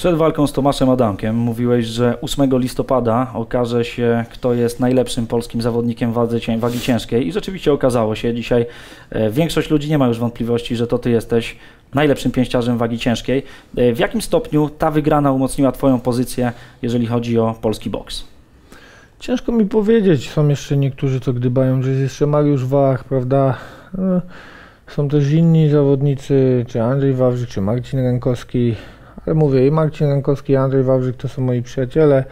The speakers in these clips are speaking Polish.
Przed walką z Tomaszem Adamkiem mówiłeś, że 8 listopada okaże się, kto jest najlepszym polskim zawodnikiem wagi, ciężkiej i rzeczywiście okazało się. Dzisiaj e, większość ludzi nie ma już wątpliwości, że to ty jesteś najlepszym pięściarzem wagi ciężkiej. E, w jakim stopniu ta wygrana umocniła twoją pozycję, jeżeli chodzi o polski boks? Ciężko mi powiedzieć. Są jeszcze niektórzy, co gdybają, że jest jeszcze Mariusz Wach, prawda? No, są też inni zawodnicy, czy Andrzej Wawrzyk, czy Marcin Rękowski. Mówię, i Marcin Rękowski, i Andrzej Wawrzyk to są moi przyjaciele.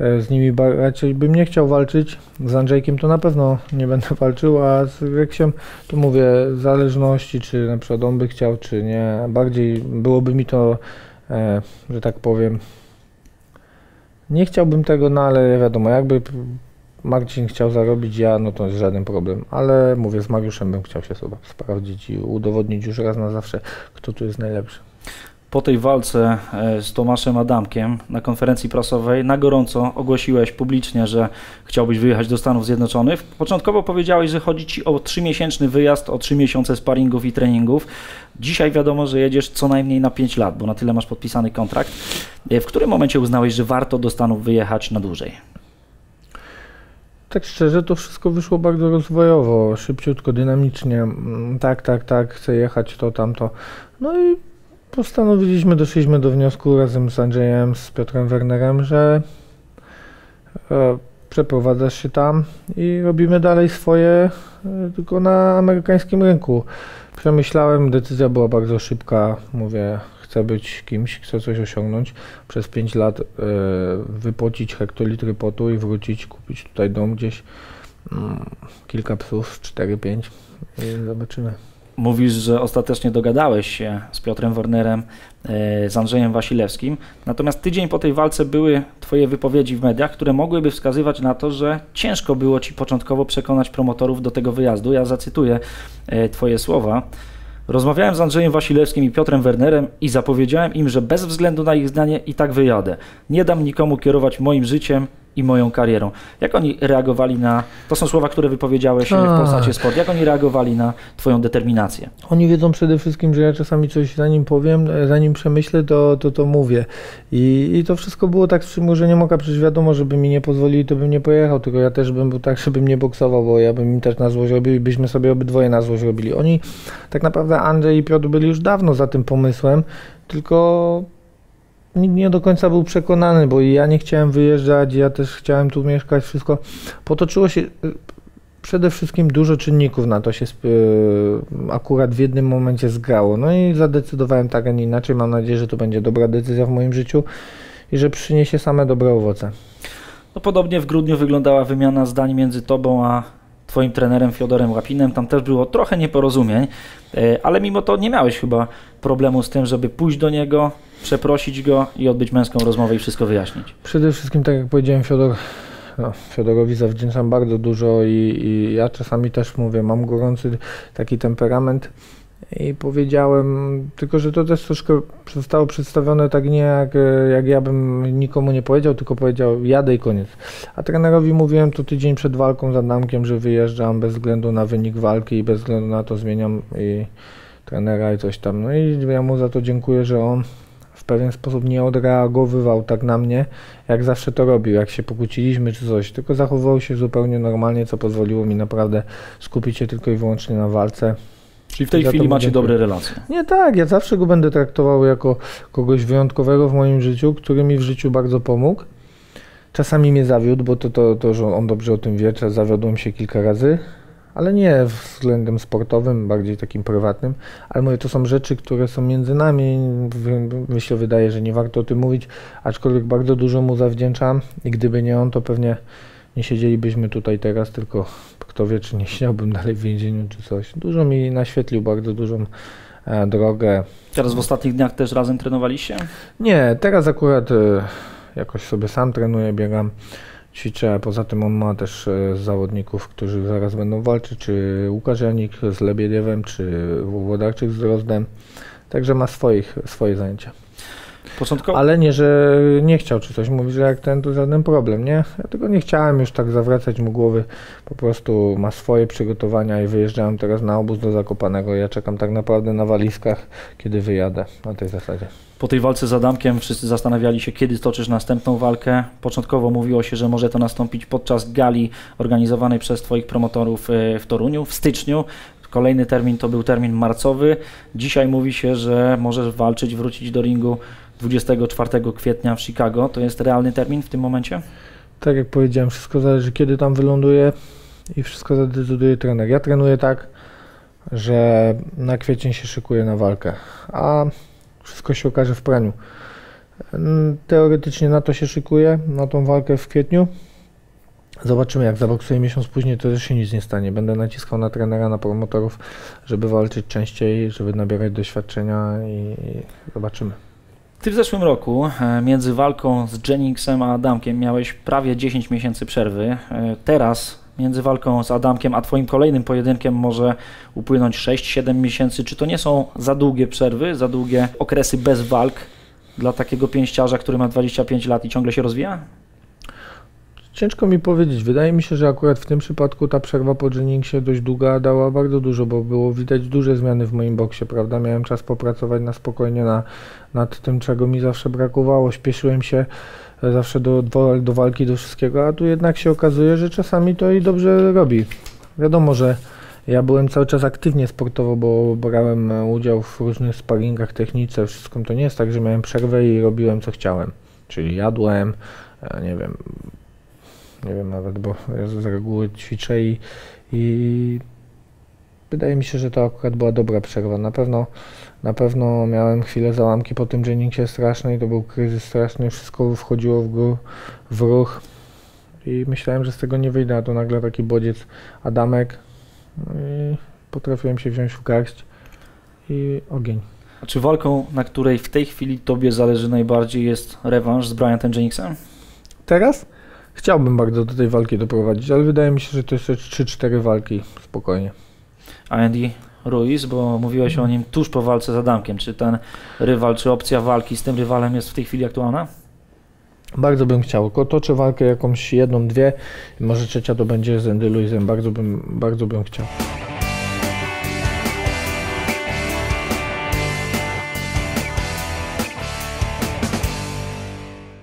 E, z nimi raczej bym nie chciał walczyć. Z Andrzejkiem to na pewno nie będę walczył, a z Reksiem to mówię, w zależności, czy na przykład on by chciał, czy nie. Bardziej byłoby mi to, e, że tak powiem, nie chciałbym tego, no ale wiadomo, jakby Marcin chciał zarobić, ja, no to jest żaden problem. Ale mówię, z Mariuszem bym chciał się sobie sprawdzić i udowodnić już raz na zawsze, kto tu jest najlepszy. Po tej walce e, z Tomaszem Adamkiem na konferencji prasowej na gorąco ogłosiłeś publicznie, że chciałbyś wyjechać do Stanów Zjednoczonych. Początkowo powiedziałeś, że chodzi ci o trzymiesięczny wyjazd, o trzy miesiące sparingów i treningów. Dzisiaj wiadomo, że jedziesz co najmniej na 5 lat, bo na tyle masz podpisany kontrakt. E, w którym momencie uznałeś, że warto do Stanów wyjechać na dłużej? Tak szczerze, to wszystko wyszło bardzo rozwojowo, szybciutko, dynamicznie. Mm, tak, tak, tak, chcę jechać to, tamto. No i postanowiliśmy, doszliśmy do wniosku razem z Andrzejem, z Piotrem Wernerem, że e, przeprowadzasz się tam i robimy dalej swoje, e, tylko na amerykańskim rynku. Przemyślałem, decyzja była bardzo szybka. Mówię, chcę być kimś, chcę coś osiągnąć. Przez 5 lat e, wypocić hektolitry potu i wrócić, kupić tutaj dom gdzieś, mm, kilka psów, 4-5 i zobaczymy. Mówisz, że ostatecznie dogadałeś się z Piotrem Wernerem, e, z Andrzejem Wasilewskim, natomiast tydzień po tej walce były Twoje wypowiedzi w mediach, które mogłyby wskazywać na to, że ciężko było Ci początkowo przekonać promotorów do tego wyjazdu. Ja zacytuję e, Twoje słowa. Rozmawiałem z Andrzejem Wasilewskim i Piotrem Wernerem i zapowiedziałem im, że bez względu na ich zdanie i tak wyjadę. Nie dam nikomu kierować moim życiem i moją karierą. Jak oni reagowali na, to są słowa, które wypowiedziałeś w tak. Polsacie Sport, jak oni reagowali na Twoją determinację? Oni wiedzą przede wszystkim, że ja czasami coś zanim powiem, zanim przemyślę, to to, to mówię. I, I to wszystko było tak z przymurzeniem oka, przecież wiadomo, żeby mi nie pozwolili, to bym nie pojechał, tylko ja też bym był tak, żebym nie boksował, bo ja bym im też na złość robił i byśmy sobie obydwoje na złość robili. Oni, tak naprawdę Andrzej i Piotr byli już dawno za tym pomysłem, tylko nikt nie do końca był przekonany, bo ja nie chciałem wyjeżdżać, ja też chciałem tu mieszkać, wszystko. Potoczyło się y, przede wszystkim dużo czynników na to się y, akurat w jednym momencie zgrało. No i zadecydowałem tak, a nie inaczej. Mam nadzieję, że to będzie dobra decyzja w moim życiu i że przyniesie same dobre owoce. No podobnie w grudniu wyglądała wymiana zdań między tobą a twoim trenerem Fiodorem Łapinem. Tam też było trochę nieporozumień, y, ale mimo to nie miałeś chyba problemu z tym, żeby pójść do niego, przeprosić go i odbyć męską rozmowę i wszystko wyjaśnić? Przede wszystkim, tak jak powiedziałem, Fiodor, no, Fiodorowi zawdzięczam bardzo dużo i, i ja czasami też mówię, mam gorący taki temperament i powiedziałem, tylko że to też troszkę zostało przedstawione tak nie jak, jak ja bym nikomu nie powiedział, tylko powiedział jadę i koniec. A trenerowi mówiłem to tydzień przed walką z Adamkiem, że wyjeżdżam bez względu na wynik walki i bez względu na to zmieniam i trenera i coś tam. No i ja mu za to dziękuję, że on w pewien sposób nie odreagowywał tak na mnie, jak zawsze to robił, jak się pokłóciliśmy czy coś, tylko zachowywał się zupełnie normalnie, co pozwoliło mi naprawdę skupić się tylko i wyłącznie na walce. Czyli w tej chwili macie dobre relacje? Nie, tak, ja zawsze go będę traktował jako kogoś wyjątkowego w moim życiu, który mi w życiu bardzo pomógł. Czasami mnie zawiódł, bo to, to, to że on dobrze o tym wie, zawiodłem się kilka razy, ale nie względem sportowym, bardziej takim prywatnym, ale mówię, to są rzeczy, które są między nami, mi się wydaje, że nie warto o tym mówić, aczkolwiek bardzo dużo mu zawdzięczam i gdyby nie on, to pewnie nie siedzielibyśmy tutaj teraz, tylko kto wie, czy nie siedziałbym dalej w więzieniu, czy coś. Dużo mi naświetlił, bardzo dużą e, drogę. Teraz w ostatnich dniach też razem trenowaliście? Nie, teraz akurat e, jakoś sobie sam trenuję, biegam ćwiczę. Poza tym on ma też e, zawodników, którzy zaraz będą walczyć, czy Łukasz Janik z Lebiediewem, czy Włodarczyk z Rozdem. Także ma swoich, swoje zajęcia. Początkowo Ale nie, że nie chciał czy coś. Mówi, że jak ten, to żaden problem, nie? Ja tego nie chciałem już tak zawracać mu głowy. Po prostu ma swoje przygotowania i wyjeżdżałem teraz na obóz do Zakopanego. Ja czekam tak naprawdę na walizkach, kiedy wyjadę na tej zasadzie. po tej walce z Adamkiem wszyscy zastanawiali się, kiedy stoczysz następną walkę. Początkowo mówiło się, że może to nastąpić podczas gali organizowanej przez Twoich promotorów e, w Toruniu w styczniu. Kolejny termin to był termin marcowy. Dzisiaj mówi się, że możesz walczyć, wrócić do ringu 24 kwietnia w Chicago. To jest realny termin w tym momencie? Tak jak powiedziałem, wszystko zależy kiedy tam wyląduję i wszystko zadecyduje trener. Ja trenuję tak, że na kwiecień się szykuję na walkę, a wszystko się okaże w praniu. Mm, Teoretycznie na to się szykuję, na tą walkę w kwietniu. Zobaczymy, jak zaboksuję miesiąc później, to też się nic nie stanie. Będę naciskał na trenera, na promotorów, żeby walczyć częściej, żeby nabierać doświadczenia i zobaczymy. Ty w zeszłym roku e, między walką z Jenningsem a Adamkiem miałeś prawie 10 miesięcy przerwy. E, Teraz między walką z Adamkiem a Twoim kolejnym pojedynkiem może upłynąć 6-7 miesięcy. Czy to nie są za długie przerwy, za długie okresy bez walk dla takiego pięściarza, który ma 25 lat i ciągle się rozwija? Ciężko mi powiedzieć. Wydaje mi się, że akurat w tym przypadku ta przerwa po Jenningsie dość długa dała bardzo dużo, bo było widać duże zmiany w moim boksie, prawda? Miałem czas popracować na spokojnie na, nad tym, czego mi zawsze brakowało. Śpieszyłem się e, zawsze do, do, do walki, do wszystkiego, a tu jednak się okazuje, że czasami to i dobrze robi. Wiadomo, że ja byłem cały czas aktywnie sportowo, bo brałem e, udział w różnych sparingach, technice, wszystko. To nie jest tak, że miałem przerwę i robiłem co chciałem. Czyli jadłem, e, nie wiem, nie wiem nawet, bo ja z reguły ćwiczę i, i wydaje mi się, że to akurat była dobra przerwa. Na pewno, na pewno miałem chwilę załamki po tym Jenningsie strasznej, to był kryzys straszny, wszystko wchodziło w, gó- w ruch i myślałem, że z tego nie wyjdę, a tu nagle taki bodziec Adamek no i potrafiłem się wziąć w garść i ogień. A czy walką, na której w tej chwili Tobie zależy najbardziej jest rewanż z Bryantem Jenningsem? Teraz chciałbym bardzo do tej walki doprowadzić, ale wydaje mi się, że to jeszcze 3-4 walki spokojnie. A Andy Ruiz, bo mówiłeś o nim tuż po walce z Adamkiem. Czy ten rywal, czy opcja walki z tym rywalem jest w tej chwili aktualna? Bardzo bym chciał, toczę walkę jakąś jedną, dwie, może trzecia to będzie z Andy Luizem, bardzo bym, bardzo bym chciał.